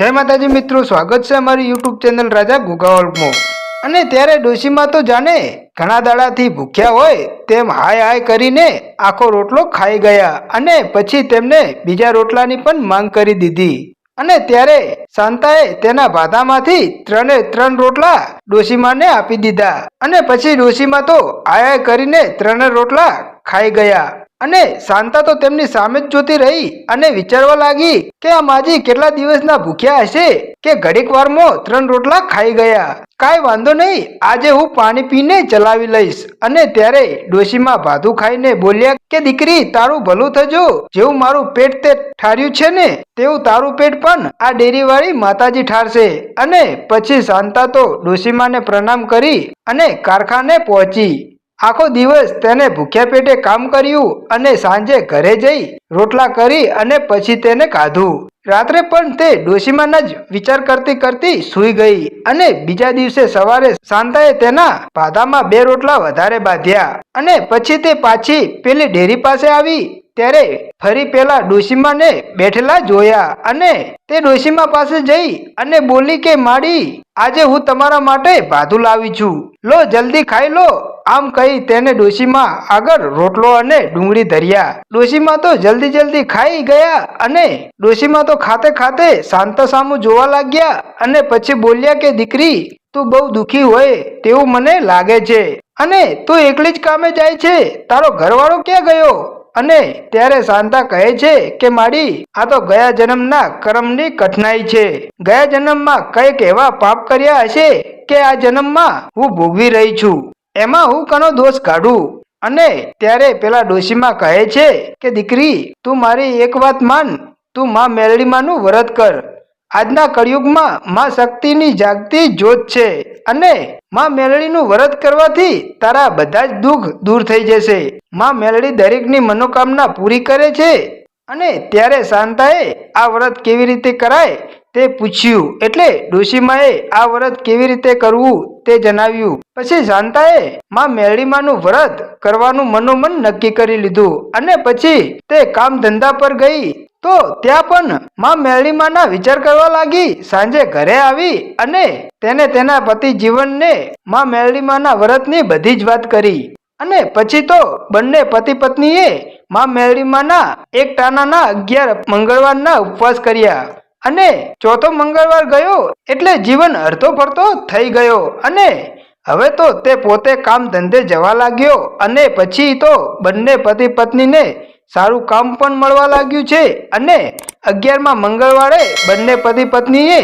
જય માતાજી મિત્રો, સ્વાગત છે અમારી યુટ્યુબ ચેનલ રાજા ગુગાવલ્પમાં અને ત્યારે ડોશીમાં તો જાણે ઘણા દાડાથી ભૂખ્યા હોય તેમ હાય હાય કરીને આખો રોટલો ખાઈ ગયા અને પછી તેમને બીજા રોટલાની પણ માંગ કરી દીધી. અને ત્યારે શાંતાએ તેના ભાધામાંથી ત્રણે ત્રણ રોટલા ડોશીમાને આપી દીધા. અને પછી ડોશીમાં તો હાય કરીને ત્રણે રોટલા ખાઈ ગયા. અને શાંતા તો તેમની સામે જ જોતી રહી અને વિચારવા લાગી કે આ માજી કેટલા દિવસના ભૂખ્યા હશે કે ઘડીક ત્રણ રોટલા ખાઈ ગયા. કાંઈ વાંધો નહીં, આજે હું પાણી પીને ચલાવી લઈશ. અને ત્યારે ડોશીમાં ભાધું ખાઈને બોલ્યા કે, દીકરી, તારું ભલું થજો. જેવું મારું પેટ તે ઠાર્યું છે ને, તેવું તારું પેટ પણ આ ડેરીવાળી માતાજી ઠારશે. અને પછી શાંતા તો ડોશીમાને પ્રણામ કરી અને કારખાને પહોંચી. આખો દિવસ તેને ભૂખ્યા પેટે કામ કર્યું અને સાંજે ઘરે જઈ રોટલા કરી અને પછી તેને ખાધું રાત્રે પણ તે ડોશીમાના જ વિચાર કરતી કરતી સૂઈ ગઈ અને બીજા દિવસે સવારે શાંતાએ તેના ભાધામાં બે રોટલા વધારે બાંધ્યા અને પછી તે પાછી પેલી ડેરી પાસે આવી ત્યારે ફરી પેલા ડોશીમાને બેઠેલા જોયા અને તે ડોશીમા પાસે જઈ અને બોલી કે, માડી, આજે હું તમારા માટે ભાધું લાવી છું. લો, જલ્દી ખાઈ લો. આમ કહી તેને ડોશીમાં આગળ રોટલો અને ડુંગળી ધર્યા. ડોશીમાં તો જલ્દી જલ્દી ખાઈ ગયા અને ડોશીમાં તો ખાતે ખાતે શાંતા સામું જોવા લાગ્યા અને પછી બોલ્યા કે, દીકરી, તું બહુ દુખી હોય તેવું મને લાગે છે અને તું એકલી જ કામે જાય છે. તારો ઘરવાળો ક્યાં ગયો? અને ત્યારે શાંતા કહે છે કે, માડી, આ તો ગયા જન્મના કર્મની કઠિનાઈ છે. ગયા જન્મમાં કંઈક એવા પાપ કર્યા હશે કે આ જન્મમાં હું ભોગવી રહી છું. એમાં હું કનો દોષ કાઢું? અને ત્યારે પેલા ડોશીમાં કહે છે કે, દીકરી, તું મારી એક વાત માન. તું માં મેલડીમાંનું વ્રત કર. આજના કળિયુગમાં માં શક્તિની જાગતી જ્યોત છે અને માં મેલડીનું વ્રત કરવાથી તારા બધા જ દુઃખ દૂર થઈ જશે. માં મેલડી દરેકની મનોકામના પૂરી કરે છે અને ત્યારે શાંતાએ આ વ્રત કેવી રીતે કરાય તે પૂછ્યું. એટલે ડોશીમાએ આ વ્રત કેવી રીતે કરવું તે જણાવ્યું, પછી શાંતાએ માં મેળીમાનું વ્રત કરવાનું મનોમન નક્કી કરી લીધું અને પછી તે કામ ધંધા પર ગઈ, તો ત્યાં પણ માં મેળીમાના વિચાર કરવા લાગી, સાંજે ઘરે આવી અને તેને તેના પતિ જીવનને માં મેળીમાના વ્રતની બધી જ વાત કરી. અને પછી તો બંને પતિ પત્નીએ માં મેળીમાના એક ટાણાના અગિયાર મંગળવારના ઉપવાસ કર્યા. અને ચોથો મંગળવાર ગયો એટલે જીવન અડધો ફરતો થઈ ગયો. અને હવે તો તે પોતે કામ ધંધે જવા લાગ્યો અને પછી તો બંને પતિ પત્નીને સારું કામ પણ મળવા લાગ્યું છે. અને અગિયારમાં મંગળવારે બંને પતિ પત્નીએ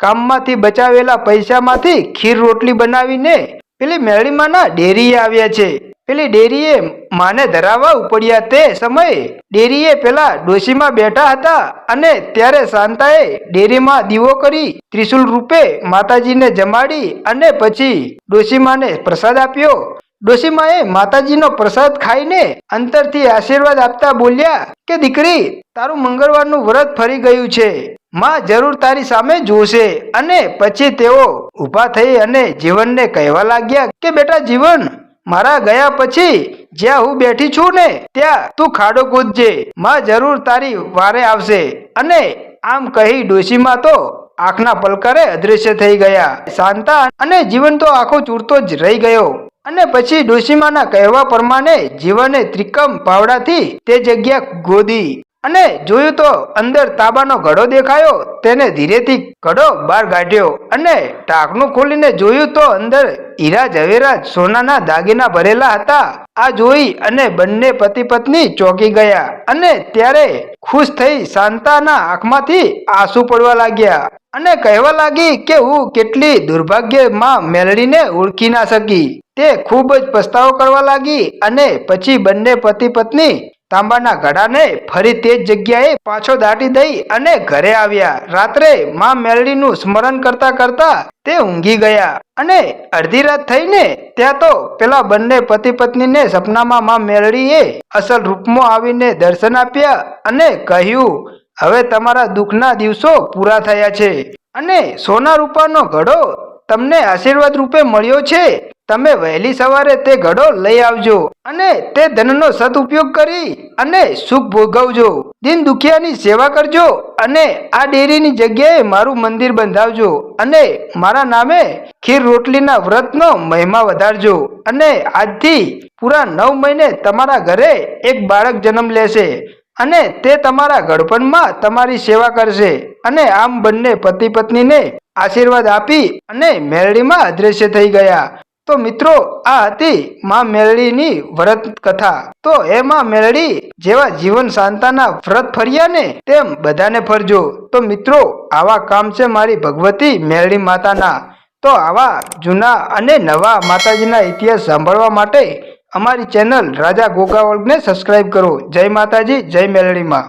કામમાંથી બચાવેલા પૈસામાંથી ખીર રોટલી બનાવીને પેલી મેળીમાંના ડેરીએ આવ્યા છે. પેલી ડેરીએ માને ધરાવવા ઉપડ્યા તે સમયે ડેરીએ પેલા ડોશીમાં બેઠા હતા અને ત્યારે શાંતાએ ડેરીમાં દીવો કરી ત્રિશુલ રૂપે માતાજીને જમાડી અને પછી ડોશીમાને પ્રસાદ આપ્યો. ડોશીમાએ માતાજીનો પ્રસાદ ખાઈને અંતરથી આશીર્વાદ આપતા બોલ્યા કે દીકરી, તારું મંગળવારનું વ્રત ફરી ગયું છે. માં જરૂર તારી સામે જોશે. અને પછી તેઓ ઊભા થઈ અને જીવનને કહેવા લાગ્યા કે બેટા જીવન મારા ગયા પછી જ્યાં હું બેઠી છું ને, ત્યાં તું ખાડો કૂદજે. માં જરૂર તારી વારે આવશે. અને આમ કહી ડોશીમાં તો આંખના પલકારે અદૃશ્ય થઈ ગયા. શાંતા અને જીવન તો આખો ચૂરતો જ રહી ગયો. અને પછી ડોશીમાના કહેવા પ્રમાણે જીવને ત્રિકમ પાવડાથી તે જગ્યા ગોદી. અને જોયું તો અંદર તાબાનો ઘડો દેખાયો, તેને ધીરેથી ઘડો બહાર કાઢ્યો અને ટાંકનું ખોલીને જોયું તો અંદર હીરા ઝવેરાત સોનાના દાગીના ભરેલા હતા. આ જોઈ અને બંને પતિ પત્ની ચોંકી ગયા અને ત્યારે ખુશ થઈ શાંતાના આંખમાંથી આંસુ પડવા લાગ્યા અને કહેવા લાગી કે હું કેટલી દુર્ભાગ્યમાં મેળવીને ઓળખી ના શકી. તે ખૂબ જ પસ્તાવો કરવા લાગી અને પછી બંને પતિ પત્ની તાંબાના ઘડાને ફરી તે જ જગ્યાએ પાછો દાટી દઈ અને ઘરે આવ્યા. રાત્રે માં મેલડીનું સ્મરણ કરતા કરતા તે ઊંઘી ગયા અને અડધી રાત થઈને ત્યાં તો પેલા બંને પતિ પત્નીને સપનામાં માં મેલડીએ અસલ રૂપમાં આવીને દર્શન આપ્યા અને કહ્યું, હવે તમારા દુઃખના દિવસો પૂરા થયા છે અને સોના રૂપાનો ઘડો તમને આશીર્વાદ રૂપે મળ્યો છે. તમે વહેલી સવારે તે ઘડો લઈ આવજો અને તે ધનનો સદઉપયોગ કરી અને સુખ ભોગવજો. દિન દુખિયાની સેવા કરજો અને આ ડેરીની જગ્યાએ મારું મંદિર બંધાવજો અને મારા નામે ખીર રોટલીના વ્રતનો મહિમા વધારજો અને આજથી પૂરા નવ મહિને તમારા ઘરે એક બાળક જન્મ લેશે અને તે તમારા ગળપણમાં તમારી સેવા કરશે અને આમ બંને પતિ પત્નીને આશીર્વાદ આપી અને મેળડીમાં અદ્રશ્ય થઈ ગયા. તો મિત્રો, આ હતી માં મેળડીની વ્રત કથા તો એ માં મેળડી જેવા જીવન શાંતાના વ્રત ફર્યા ને તેમ બધાને ફરજો. તો મિત્રો, આવા કામ છે મારી ભગવતી મેળડી માતાના. તો આવા જૂના અને નવા માતાજીના ઇતિહાસ સાંભળવા માટે અમારી ચેનલ રાજા ગોગાવળને સબસ્ક્રાઇબ કરો. જય માતાજી, જય મેલડીમાં